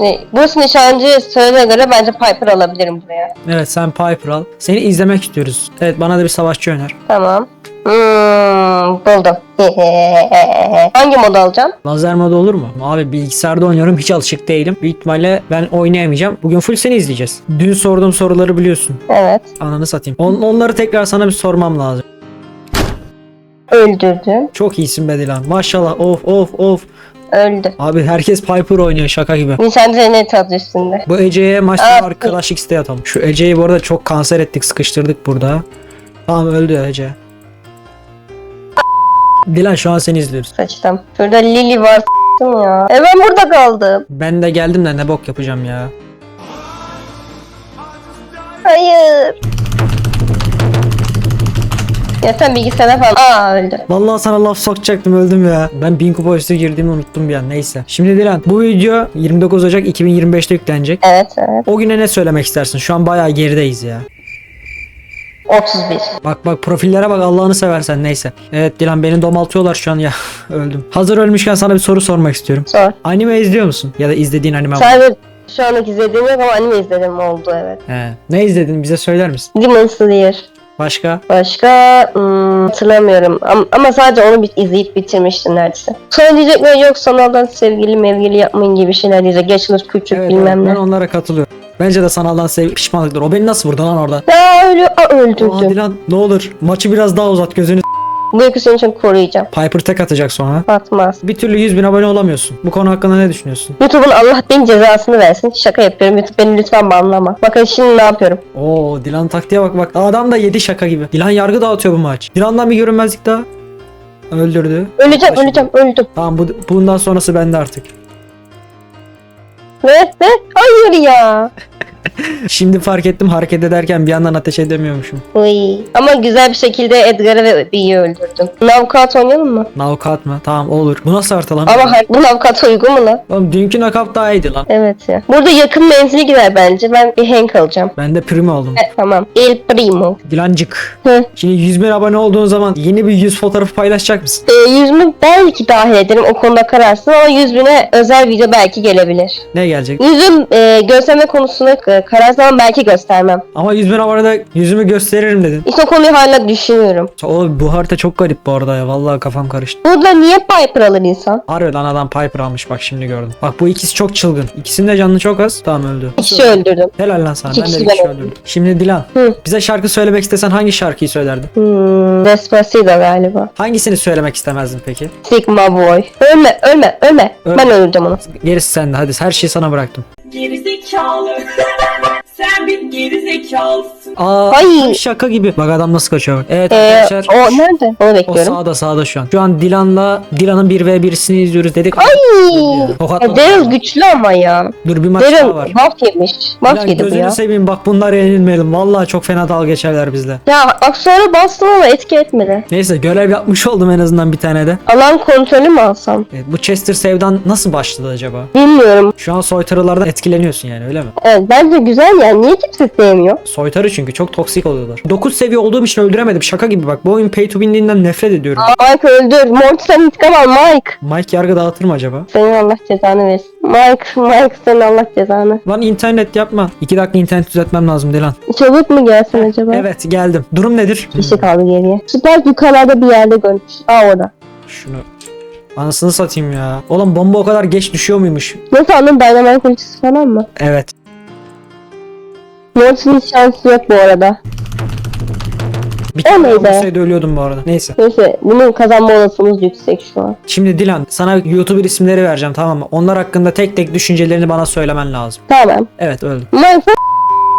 Şimdi Bruce nişancı söylediğine göre bence Piper alabilirim buraya. Evet sen Piper al. Seni izlemek istiyoruz. Evet bana da bir savaşçı öner. Tamam. Hmm, buldum. Hangi mod alacağım? Lazer modu olur mu? Abi bilgisayarda oynuyorum hiç alışık değilim. Büyük ihtimalle ben oynayamayacağım. Bugün full seni izleyeceğiz. Dün sorduğum soruları biliyorsun. Evet. Ananı satayım. On- onları tekrar sana bir sormam lazım. Öldürdüm. Çok iyisin be Dilan. Maşallah of of of. Öldü. Abi herkes Piper oynuyor şaka gibi. Nişancı net adı üstünde. Bu Ece'ye maçta Abi. arkadaşlık isteği atalım. Şu Ece'yi bu arada çok kanser ettik sıkıştırdık burada. Tamam öldü Ece. Dilan şu an seni izliyoruz. Saçtım. Şurada Lily var s**tım ya. E ben burada kaldım. Ben de geldim de ne bok yapacağım ya. Hayır. Ya sen bilgisayara falan. Aa öldü. Vallahi sana laf sokacaktım öldüm ya. Ben bin kupa üstü girdiğimi unuttum bir an neyse. Şimdi Dilan bu video 29 Ocak 2025'te yüklenecek. Evet evet. O güne ne söylemek istersin? Şu an bayağı gerideyiz ya. 31. Bak bak profillere bak Allah'ını seversen neyse. Evet Dilan beni domaltıyorlar şu an ya. Öldüm. Hazır ölmüşken sana bir soru sormak istiyorum. Sor. Anime izliyor musun? Ya da izlediğin anime var. Sadece şu anlık izlediğim yok ama anime izledim oldu evet. He. Ne izledin bize söyler misin? Demon Slayer. Başka? Başka hmm, hatırlamıyorum ama, ama sadece onu bir izleyip bitirmiştim neredeyse. Sonra diyecekler yok sanaldan sevgili mevgili yapmayın gibi şeyler diyecek. Yaşınız küçük Evet, bilmem evet, ne. ben onlara katılıyorum. Bence de sanaldan sev pişmanlıktır. O beni nasıl vurdu lan orada? Ya ölüyor. Aa, Aa, öldürdüm. Dilan ne olur maçı biraz daha uzat gözünü. Bu senin için koruyacağım. Piper tek atacak sonra. Batmaz. Bir türlü 100 bin abone olamıyorsun. Bu konu hakkında ne düşünüyorsun? YouTube'un Allah bin cezasını versin. Şaka yapıyorum. YouTube beni lütfen banlama. Bakın şimdi ne yapıyorum. Oo Dilan taktiğe bak bak. Adam da yedi şaka gibi. Dilan yargı dağıtıyor bu maç. Dilan'dan bir görünmezlik daha. Öldürdü. Öleceğim, Başım. öleceğim, öldüm. Tamam bu, bundan sonrası bende artık. Ne? Ne? Hayır ya. Şimdi fark ettim hareket ederken bir yandan ateş edemiyormuşum. Uy. Ama güzel bir şekilde Edgar'ı ve Bee'yi öldürdüm. Knockout oynayalım mı? Knockout mı? Tamam olur. Bu nasıl harita lan? Ama hayır, bu knockout uygun mu lan? Oğlum dünkü knockout daha iyiydi lan. Evet ya. Burada yakın menzili gider bence. Ben bir Hank alacağım. Ben de primo oldum. Evet, tamam. El Primo. Dilancık. Hı. Şimdi 100 bin abone olduğun zaman yeni bir yüz fotoğrafı paylaşacak mısın? Ee, yüzümü belki dahil ederim o konuda kararsın ama yüz bine özel video belki gelebilir. Ne gelecek? Yüzüm e, gösterme konusunda e, kararsın ama belki göstermem. Ama 100 bin abonede yüzümü gösteririm dedin. İşte o konuyu hala düşünüyorum. O bu harita çok garip bu arada ya. Vallahi kafam karıştı. Burada niye Piper alır insan? Harbiden adam Piper almış bak şimdi gördüm. Bak bu ikisi çok çılgın. İkisinin de canlı çok az. Tamam öldü. İki kişi öldürdüm. Helal lan sana. İki Ben de kişi öldürdüm. Şimdi Dilan. Hı. Bize şarkı söylemek istesen hangi şarkıyı söylerdin? Hmm, Despacito galiba. Hangisini söylemek istemezdin peki? Sigma Boy. Ölme, ölme, ölme. Ölme. Ben öldüreceğim onu. Gerisi sende hadi her şeyi sana bıraktım. Gerizekalı. Sen bir gerizekalısın. Aa Ay. şaka gibi. Bak adam nasıl kaçıyor bak. Evet Ee, arkadaşlar. o nerede? Onu O bekliyorum. sağda sağda şu an. Şu an Dilan'la Dilan'ın 1v1'sini izliyoruz dedik. Ay. Tokatladı. Ya Daryl güçlü ama ya. Dur bir maç daha Daryl var. buff yemiş. Buff Dilan yedi bu gözünü ya. seveyim bak bunlar yenilmeyelim. Vallahi çok fena dalga geçerler bizle. Ya bak sonra bastım ama etki etmedi. Neyse görev yapmış oldum en azından bir tane de. Alan kontrolü mü alsam? Evet, bu Chester Sevdan nasıl başladı acaba? Bilmiyorum. Şu an soytarılardan etkileniyorsun yani öyle mi? Evet bence güzel yani. Niye kimse sevmiyor? Soytarı çünkü çok toksik oluyorlar. 9 seviye olduğum için öldüremedim. Şaka gibi bak. Bu oyun pay to win'liğinden nefret ediyorum. Mike öldür. Morty sen intikam al Mike. Mike yargı dağıtır mı acaba? Senin Allah cezanı versin. Mike, Mike senin Allah cezanı. Lan internet yapma. 2 dakika internet düzeltmem lazım Dilan. Çabuk mu gelsin acaba? Evet geldim. Durum nedir? Bir şey kaldı geriye. Süper yukarılarda bir yerde görmüş. Aa orada. Şunu Anasını satayım ya. Oğlum bomba o kadar geç düşüyor muymuş? Ne sandın Dynamite ultisi falan mı? Evet. Morty'nin şansı yok bu arada. Bir O neydi? ölüyordum bu arada. Neyse. Neyse bunun kazanma olasılığımız yüksek şu an. Şimdi Dilan sana YouTuber isimleri vereceğim tamam mı? Onlar hakkında tek tek düşüncelerini bana söylemen lazım. Tamam. Evet öldüm. Mike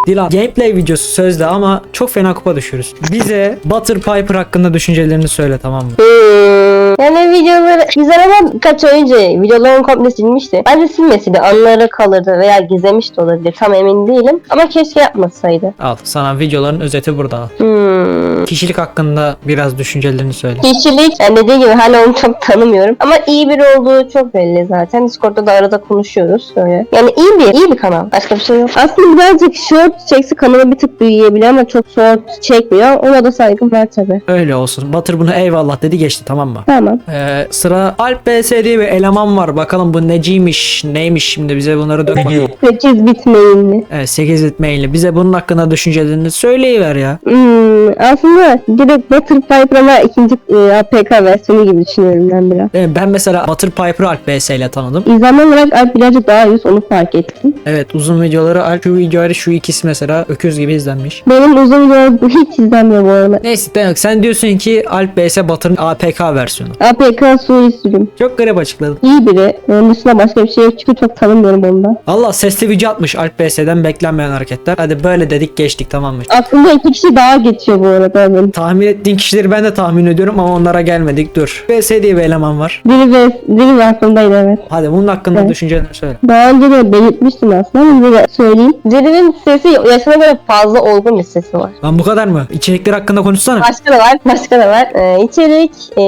Dilan gameplay videosu sözde ama çok fena kupa düşüyoruz. Bize Butter Piper hakkında düşüncelerini söyle tamam mı? Hmm. Yani videoları güzel ama birkaç ay önce videoların komple silmişti. Bence silmeseydi anıları kalırdı veya gizlemiş de olabilir tam emin değilim. Ama keşke yapmasaydı. Al sana videoların özeti burada al. Hmm. Kişilik hakkında biraz düşüncelerini söyle. Kişilik yani dediği gibi hala onu çok tanımıyorum. Ama iyi biri olduğu çok belli zaten. Discord'da da arada konuşuyoruz öyle. Yani iyi bir iyi bir kanal. Başka bir şey yok. Aslında birazcık short çekse kanalı bir tık büyüyebilir ama çok short çekmiyor. Ona da saygım var tabi. Öyle olsun. Butter bunu eyvallah dedi geçti tamam mı? Tamam. Zaman. Ee, sıra Alp BS diye bir eleman var. Bakalım bu neciymiş, neymiş şimdi bize bunları dök bakalım. 8 bitmeyinli. Evet 8 bit. Bize bunun hakkında düşüncelerini söyleyiver ya. Hmm, aslında direkt Butterfly ama ikinci e, APK versiyonu gibi düşünüyorum ben biraz. Ee, Ben mesela Batır Piper'ı Alp BS ile tanıdım. İzlenme olarak Alp birazcık daha yüz onu fark ettim. Evet uzun videoları Alp şu videoları şu ikisi mesela öküz gibi izlenmiş. Benim uzun videolar bu hiç izlenmiyor bu arada. Neyse Dayak sen diyorsun ki Alp BS Batır'ın APK versiyonu. APK sürüm. Çok garip açıkladın. İyi biri. Onun dışında başka bir şey yok çünkü çok tanımıyorum onu da. Allah sesli video atmış Alp BS'den beklenmeyen hareketler. Hadi böyle dedik geçtik tamam mı? Aklımda iki kişi daha geçiyor bu arada benim. Tahmin ettiğin kişileri ben de tahmin ediyorum ama onlara gelmedik dur. BS diye bir eleman var. Biri ve biri ve aklımdaydı evet. Hadi bunun hakkında Evet. düşüncelerini söyle. Daha önce de belirtmiştim aslında ama yine de söyleyeyim. Ceri'nin sesi yaşına göre fazla olgun bir sesi var. Lan bu kadar mı? İçerikler hakkında konuşsana. Başka da var, başka da var. Ee, içerik ee,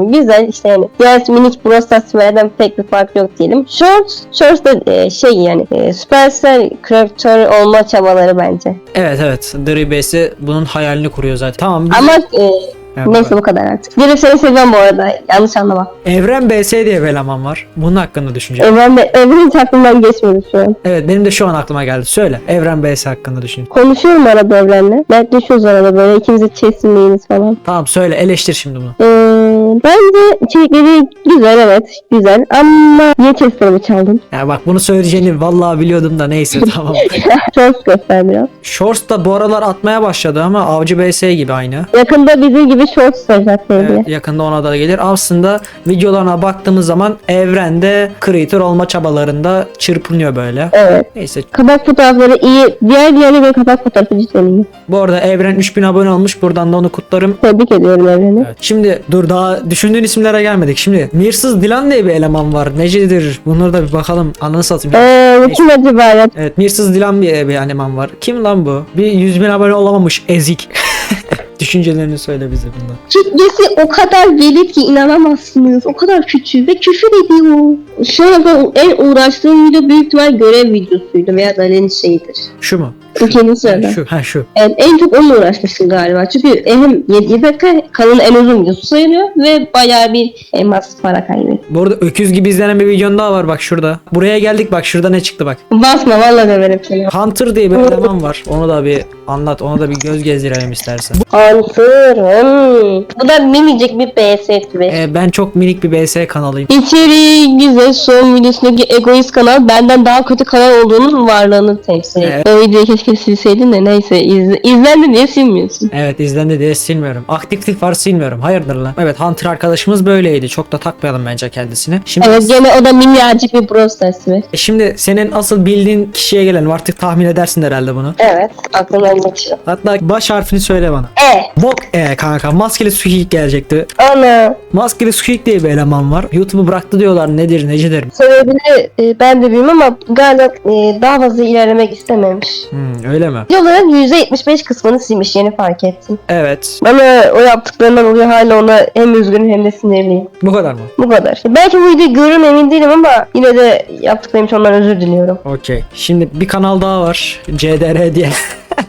güzel işte yani diğer minik Brawl Stars pek bir fark yok diyelim. Shorts, Shorts da ee, şey yani ee, Supercell kreatör olma çabaları bence. Evet evet. Dri BS bunun hayalini kuruyor zaten. Tamam. biz- Ama ee, Evet, neyse bu kadar artık. Ceri seni seviyorum bu arada yanlış anlama. Evren BS diye bir eleman var. Bunun hakkında düşünce. Evren, de, evren hiç aklımdan geçmedi şu an. Evet benim de şu an aklıma geldi. Söyle. Evren BS hakkında düşün. Konuşuyorum arada Evren'le. Dertleşiyoruz arada böyle ikimiz de falan. Tamam söyle eleştir şimdi bunu. Ee, bence içerikleri güzel evet güzel ama niye testlerimi çaldın? Ya bak bunu söyleyeceğini vallahi biliyordum da neyse tamam. Shorts göster biraz. Shorts da bu aralar atmaya başladı ama Avcı BS gibi aynı. Yakında bizim gibi shorts olacak böyle. Evet, yakında ona da gelir. Aslında videolarına baktığımız zaman evrende creator olma çabalarında çırpınıyor böyle. Evet. Neyse. Kapak fotoğrafları iyi. Diğer diğerleri de kapak fotoğrafı cidden. Bu arada Evren 3000 abone olmuş. Buradan da onu kutlarım. Tebrik ediyorum Evren'i. Evet. Şimdi dur daha düşündüğün isimlere gelmedik. Şimdi Mirsız Dilan diye bir eleman var. Necedir? Bunları da bir bakalım. Ananı satayım. Eee bu kim acaba ya? Evet Mirsız Dilan bir, bir eleman var. Kim lan bu? Bir 100 bin abone olamamış ezik. Düşüncelerini söyle bize bundan. Kitlesi o kadar velit ki inanamazsınız. O kadar küçük ve küfür ediyor. Şu anda en uğraştığım video büyük ihtimal görev videosuydu veya Dali'nin şeyidir. Şu mu? İkinci sırada. Şu. Ha şu. Evet, en çok onunla uğraşmışsın galiba. Çünkü hem 7 dakika kanalın en uzun videosu sayılıyor ve bayağı bir elmas para kaybetti. Bu arada öküz gibi izlenen bir videon daha var bak şurada. Buraya geldik bak şurada ne çıktı bak. Basma vallahi döverim seni. Hunter diye bir eleman var. Onu da bir anlat. Ona da bir göz gezdirelim istersen. Hunter. Hmm. Bu da minicik bir BS türü. Ee, ben çok minik bir BS kanalıyım. İçeriği güzel. Son videosundaki egoist kanal benden daha kötü kanal olduğunun varlığını temsil ediyor. Evet. O videoyu keşke silseydin de neyse izle, izlendi diye silmiyorsun. Evet izlendi diye silmiyorum. Aktiflik var silmiyorum. Hayırdır lan? Evet Hunter arkadaşımız böyleydi. Çok da takmayalım bence kendisini. Şimdi Evet gene o da minnacık bir Stars ve- E Şimdi senin asıl bildiğin kişiye gelelim. Artık tahmin edersin herhalde bunu. Evet aklımdan geçiyor. Hatta baş harfini söyle bana. E. Bok e kanka. Maskeli Squeak gelecekti. Ana. Maskeli Squeak diye bir eleman var. YouTube'u bıraktı diyorlar. Nedir necidir? Sebebini e, ben de bilmem ama galiba e, daha fazla ilerlemek istememiş. Hmm, öyle mi? Videoların %75 kısmını silmiş yeni fark ettim. Evet. Bana o yaptıklarından oluyor hala ona hem üzgünüm hem de sinirliyim. Bu kadar mı? Bu kadar. Belki bu videoyu görürüm emin değilim ama yine de yaptıklarım için ondan özür diliyorum. Okey. Şimdi bir kanal daha var. CDR diye.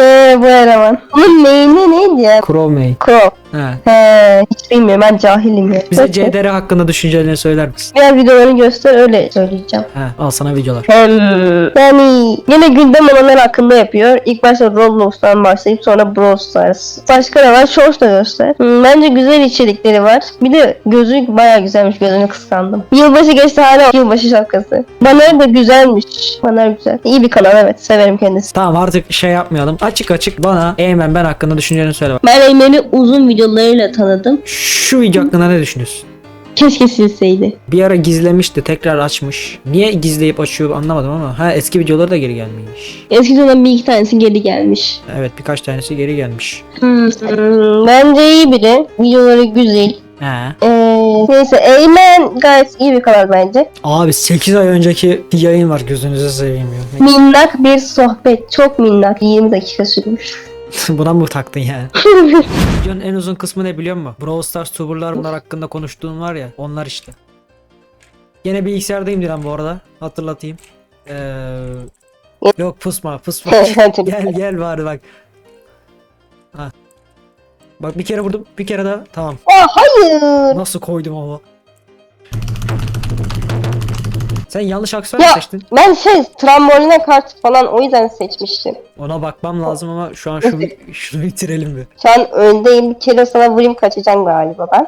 He bu eleman. Bunun neyini neydi ya? Chrome Crow. He. He hiç bilmiyorum ben cahilim ya. Bize. CDR hakkında düşüncelerini söyler misin? Diğer videolarını göster öyle söyleyeceğim. He. Al sana videolar. Hem yani yine gündem olanlar hakkında yapıyor. İlk başta Roblox'tan başlayıp sonra Brawl Stars. Başka ne var? Shorts da göster. Hmm, bence güzel içerikleri var. Bir de gözü bayağı güzelmiş. Gözünü kıskandım. Yılbaşı geçti hala yılbaşı şapkası. Banner da güzelmiş. Banner güzel. İyi bir kanal evet. Severim kendisini. Tamam artık şey yapmayalım. Açık açık bana Eymen ben hakkında düşüncelerini söyle bak. Ben Eymen'i uzun videolarıyla tanıdım. Şu video hakkında ne düşünüyorsun? Keşke silseydi. Bir ara gizlemişti tekrar açmış. Niye gizleyip açıyor anlamadım ama. Ha eski videoları da geri gelmiş. Eskiden bir iki tanesi geri gelmiş. Evet birkaç tanesi geri gelmiş. Hmm, bence iyi biri. Videoları güzel. He. Ee, neyse Eymen gayet iyi bir kanal bence. Abi 8 ay önceki yayın var gözünüzü seveyim ya. Minnak bir sohbet. Çok minnak. 20 dakika sürmüş. Buna mı taktın yani? Videonun en uzun kısmı ne biliyor musun? Brawl Stars tuberlar bunlar hakkında konuştuğun var ya onlar işte. Yine bilgisayardayım Dilan bu arada. Hatırlatayım. Ee, yok pusma pusma. gel gel bari bak. Ha. Bak bir kere vurdum. Bir kere daha. Tamam. Aa hayır. Nasıl koydum ama. Sen yanlış aksiyon Ya seçtin. ben şey tramboline karşı falan o yüzden seçmiştim. Ona bakmam lazım ama şu an şu şunu bitirelim bir. Şu an öndeyim bir kere sana vurayım kaçacağım galiba ben.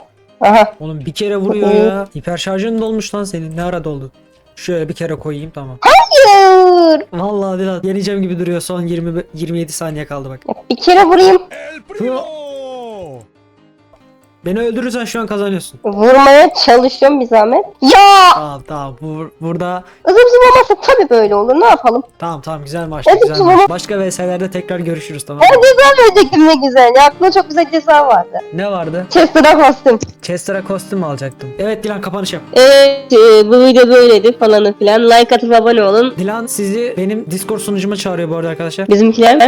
Aha. Oğlum bir kere vuruyor ya. Hiper şarjın dolmuş lan senin. Ne ara doldu? Şöyle bir kere koyayım tamam. Hayır. Vallahi Dilan yeneceğim gibi duruyor. Son 20 27 saniye kaldı bak. Bir kere vurayım. Beni öldürürsen şu an kazanıyorsun. Vurmaya çalışıyorum bir zahmet. Ya! Tamam tamam. Bu, burada Zıp zıp olmazsa tabii böyle olur. Ne yapalım? tamam tamam güzel maçtı Evet, güzel tamam. maç. Başka VS'lerde tekrar görüşürüz tamam mı? verecektim ne güzel. Ya aklımda çok güzel ceza vardı. Ne vardı? Chester'a bastım. Chester'a kostüm alacaktım? Evet Dilan kapanış yap. Evet e, bu video böyleydi falanı filan. Like atıp abone olun. Dilan sizi benim Discord sunucuma çağırıyor bu arada arkadaşlar. Bizimkiler